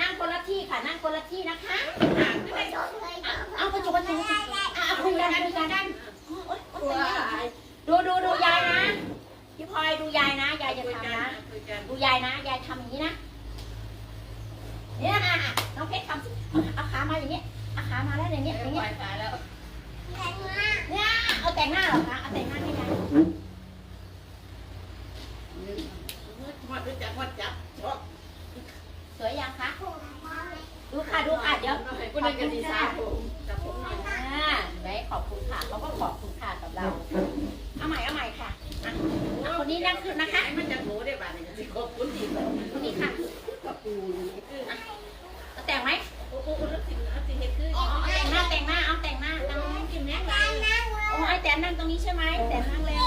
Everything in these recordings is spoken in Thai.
นั่งคนละที่ค่ะ นั่งคนละที่นะคะอ่านไม่ได้เอากระจุกกระจุกอะเอาคุยกันคุยกันโอ๊ยดูดูดูยายนะ พี่พลอยดูยายนะ ยายจะทำนะ ดูยายนะ ยายทำอย่างนี้นะ เนี่ยอะน้องเพชรทำสิเอาเอาขามาอย่างเงี้ยเอาขามาแล้วอย่างเงี้ยอย่างปล่เงี้อยยตายแล้วเนี่ยเอาแต่งหน้าเหรอคะ เอาแต่งหน้าให้ยาย วัดรู้จักวัดจับชอบ สวยยังคะ ดูค่ะดูค่ะเดี๋ ยวกูได้กันดีซ่าผมจับผมหน่อยอ่าไหนขอบคุณค่ะเขาก็ขอบคุณค่ะกับเรา เอาใหม่เอาใหม่ค่ะอะอะคนนี้นั่งขึ้นนะคะ มันจะหนูได้บ้างนนี่สิขอบคุณดีคนนี้ค่ะกับปูคืออะเอาแต่งไหมโอ้โหแล้วสิแล้วสิเฮ็ดคืออ๋อเอาแต่งหน้าแต่งหน้าเอาแต่งหน้าเอากินแม่เลยโอ้ไอแต่นั่งตรงนี้ใช่ไหมแต่นั่งเร็ว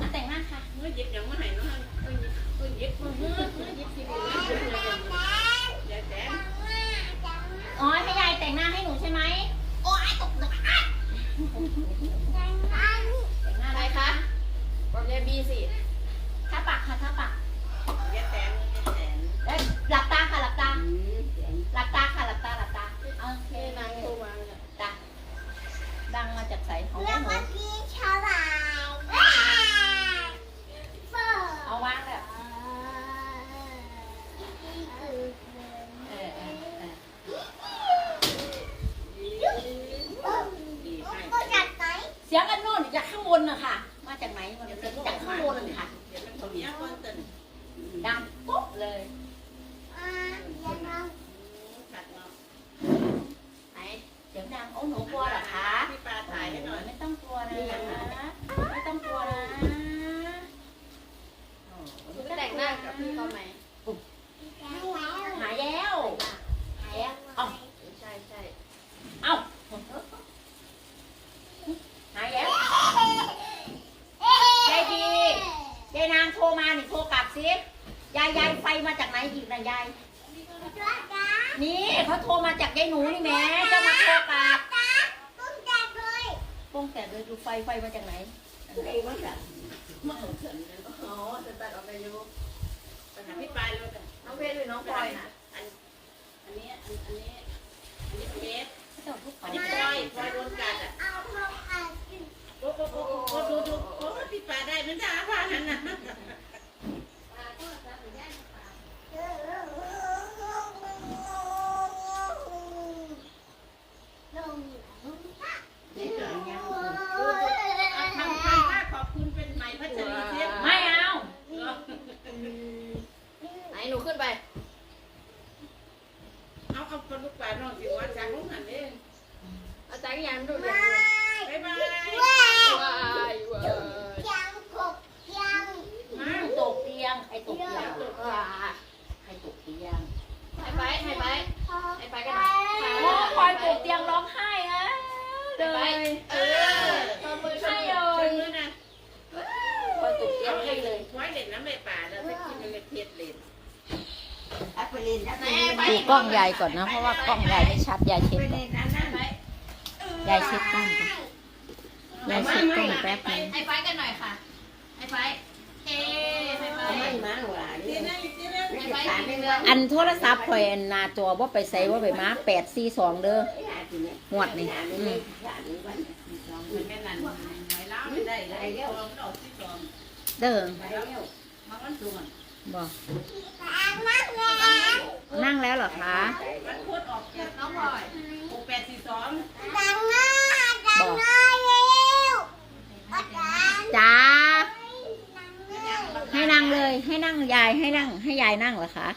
เอาแต่งหน้าค่ะเมื่อหยิบย่างมาให้เนาะเออเออหยิบมือมือมือหยิบสิเลยยายแสน อ๋อให้ยายแต่งหน้าให้หนูใช่ไหมโอ้ยตกเลยอะแต่งหน้าอะไรคะบอกยายบีสิทาปากค่ะทาปากยายแสนยายแสนแล้วหลับตาค่ะหลับตาอืมแสนหลับตาค่ะหลับตาหลับตาโอเคเอ้นานางงโทรมาเนี่ยจ้ะดังมาจากใสของแม่หนูเอาวางแล้วเออเออเออ ดีให้ เสียงกันนู่นจากข้างบนน่ะค่ะมาจากไหนมันเสียงจากข้างบนน่ะค่ะเดี๋ยวมันเขาเนี้ยก้อนเต้นดังปุ๊บเลยขัดเนาะไหนเสียงดังโอ้หนูกลัวเหรอคะพี่ปลาถ่ายให้หน่อยไม่ต้องกลัวนะไม่ต้องกลัวนะ คุณแต่งหน้ากับพี่เขาไหม หายแล้วหายแล้วเอ้า ใช่ใช่ เอ้าหายแล้วยายดียายนางโทรมานี่โทรกลับ สิยายยายไฟมาจากไหนอีกนะยาย นี่เขาโทรมาจากยายหนูนี่แหม่จะมาโทรกลับป้องแต่เลยดูไฟไฟมาจากไหนไอ้ว่าแบบมันเขินเลยอ๋อจะตัดออกไปอยู่ไปหาพี่ปลายเลยกันน้องเพชรหรือน้องพลอยนะอันอันนี้อันอันนี้อันนี้เพชรเจ้าทุกคอันนนี้พลอยพลอยโดนกัดอะโอ้โหโอ้โหโอ้ดูดูโอ้พี่ปลาได้มันด่าว่าหันน่ะ นี่เกิดยัง ทำทำว่าขอบคุณเป็นใหม่พัชรีเสีย ไม่เอา ไหนหนูขึ้นไป เอาเอาคนลูกปลาน้องสิว่าจากลูกหันเองอาจารย์ยันดูเลยบ๊ายบายว้ายว้ายมาตกเตียงใครตกเตียงว้าใครตกเตียงให้ไปให้ไปให้ไปกันหน่อยโอ้คอยตกเตียงร้องไห้อะเลไปย ดูกล้องยายก่อนนะ เพราะว่ากล้องยายไม่ชัดยายเช็ดไปก่อนเล่นนั่นนั่นไปยายเช็ดกล้องก่อนยายเช็ดกล้องแป๊บนึงให้ไปกันหน่อยค่ะให้ไปเอ้ให้ไปที่นั่นที่นั่นให้ไปอีกเรื่องอันโทรศัพท์คอยหนาตัวว่าไปใส่ว่าไปมาแปดสี่สองเด้อหวดนี่อืมมันแค่นั้นไว้แล้วไม่ได้เลยเอาดอ กที่สองเด้อไปแล้วมาวันศุกร์บอกนั่งแล้วเหรอคะวันพุธออกจากน้องพลอยหกแปดสี่สองบอกจ้าให้นั่งเลย ให้นั่งยาย ให้นั่ง ให้ยายนั่งเหรอคะ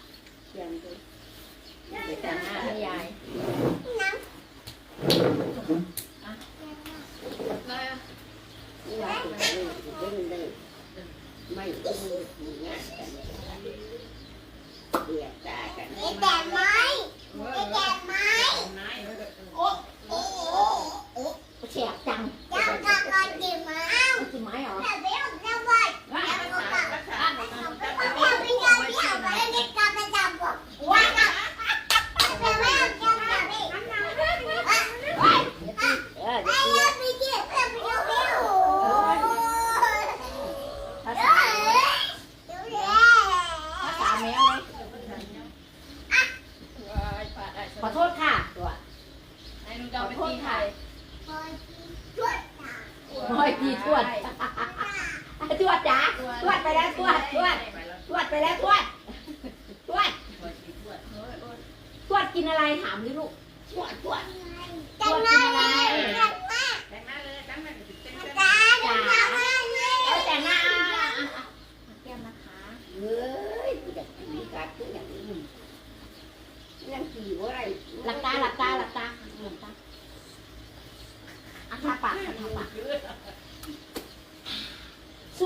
ทีทวดทวดจ๋าทวดไปแล้วทวดทวดทวดไปแล้วทวดทวดทวดกินอะไรถามดิลูกทวดทวดทวดกินอะไร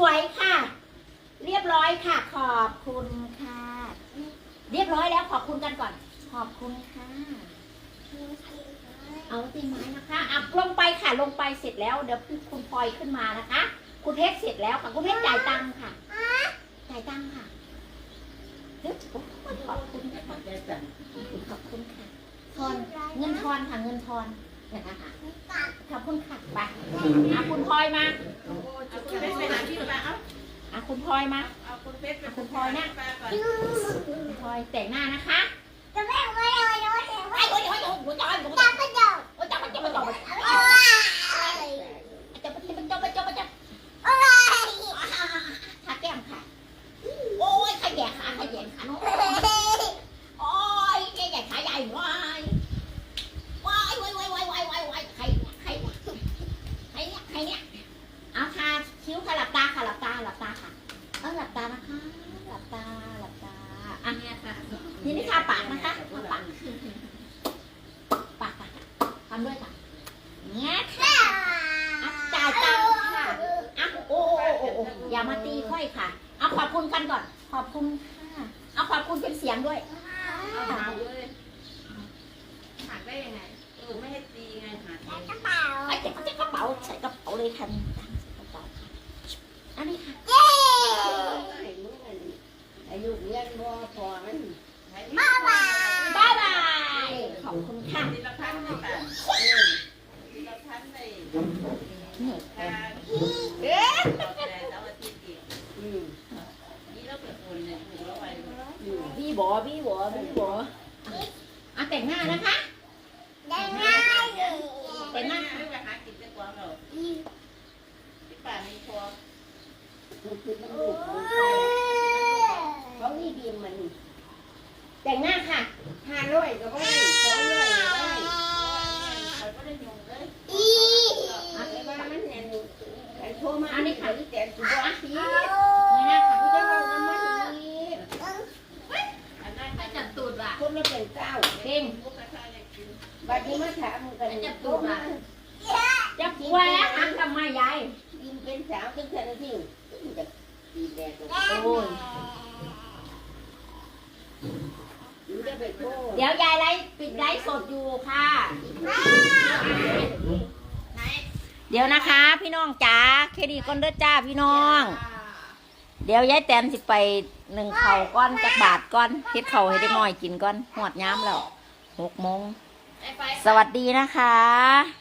วยค่ะ เรียบร้อยค่ะ ขอบคุณค่ะ เรียบร้อยแล้วขอบคุณกันก่อน ขอบคุณค่ะ เอาตีไม้นะคะอะลงไปค่ะลงไปเสร็จแล้วเดี๋ยวคุณพลอยขึ้นมานะคะ คุณเพชรเสร็จแล้วค่ะคุณเพชรจ่ายตังค์ค่ะจ่ายตังค์ค่ะเดี๋ยวขอบคุณขอบคุณค่ะขอบคุณค่ะทอนเงินทอนค่ะเงินทอนนะคะขอบคุณค่ะไปอะคุณพลอยมา เอาคุณเพชรไปหาพี่ป้าเอาอะคุณพลอยมาเอาคุณเพชรไปคุณพลอยนะป้าก่อนคุณพลอยแต่งหน้านะคะจะไม่ไม่เลยจะไม่โอ้ยโอ้ยโอ้ยโอะเนี่ยค่ะทีนี้ทาปากนะคะทาปากปากค่ะทำด้วยค่ะเงี้ยค่ะอะจ่ายตังค์ค่ะอะโอ้โอ้โอ้โอ้อย่ามาตีค่อยค่ะเอาขอบคุณกันก่อน ขอบคุณค่ะเอาขอบคุณเป็นเสียงด้วยเอาหาเลยหักได้ยังไงเออไม่ให้ตีไงหาเองกระเป๋าไอ้เจ็บเจ็บกระเป๋าใส่กระเป๋าเลยค่ะนี่ตังค์ใส่กระเป๋าค่ะอันนี้ค่ะ เย้ ไอ้มึงอันอา ยุเรียนบ่พอมันบ๊ายบายบ๊ายบายขอบคุณค่ะทีละพันไม่ต่างเออทีละพันเลยนี่การเอ๊ะแล้วอาทิตย์อีกอืมนี่เราเป็นคนเนี่ยถูกแล้วไปอืมบี้บอบี้บอบี้บออะแต่งหน้านะคะได้ง่ายเลยไปนั่งไม่ไปหากินได้กว่าเราที่ป่าม่พอมันคือมันลูกมันไปเขานี่ดีมัน แต่งหน้าค่ะห้าร้อยก็ไม่ได้สองร้อยก็ได้เขาก็ได้ยงเลยอีอันนี้ว่ามันแน่นไอ้โทรมาอันนี้ค่ะที่แต่สุดยอดสีนี่นะคะกูจะเอาน้ำมันอีกอันนั้นให้จัดตูดว่ะคนละเป็นเก้าเก่งบัดนี้มาถามกันโตมาจะป่วยแล้วหันทำไมยายกินเป็นสาวจังแต่ที่จะดีแดงตัวโอ้ย อยู่ได้ไปโทษ เดี๋ยวยายไลฟ์ปิดไลฟ์สดอยู่ค่ะไหนเดี๋ยวนะคะ พี่น้องจ๋าเครดิตก้อนเด้อจ้าพี่น้อง เดี๋ยวยายแตนสิไปหนึ่งเข่าก้อนจักบาทก้อนเฮ็ดเข่าให้เด็กน้อยกินก้อนหอดย้ำแล้วหกโมงไอ้ไฟสวัสดีนะคะ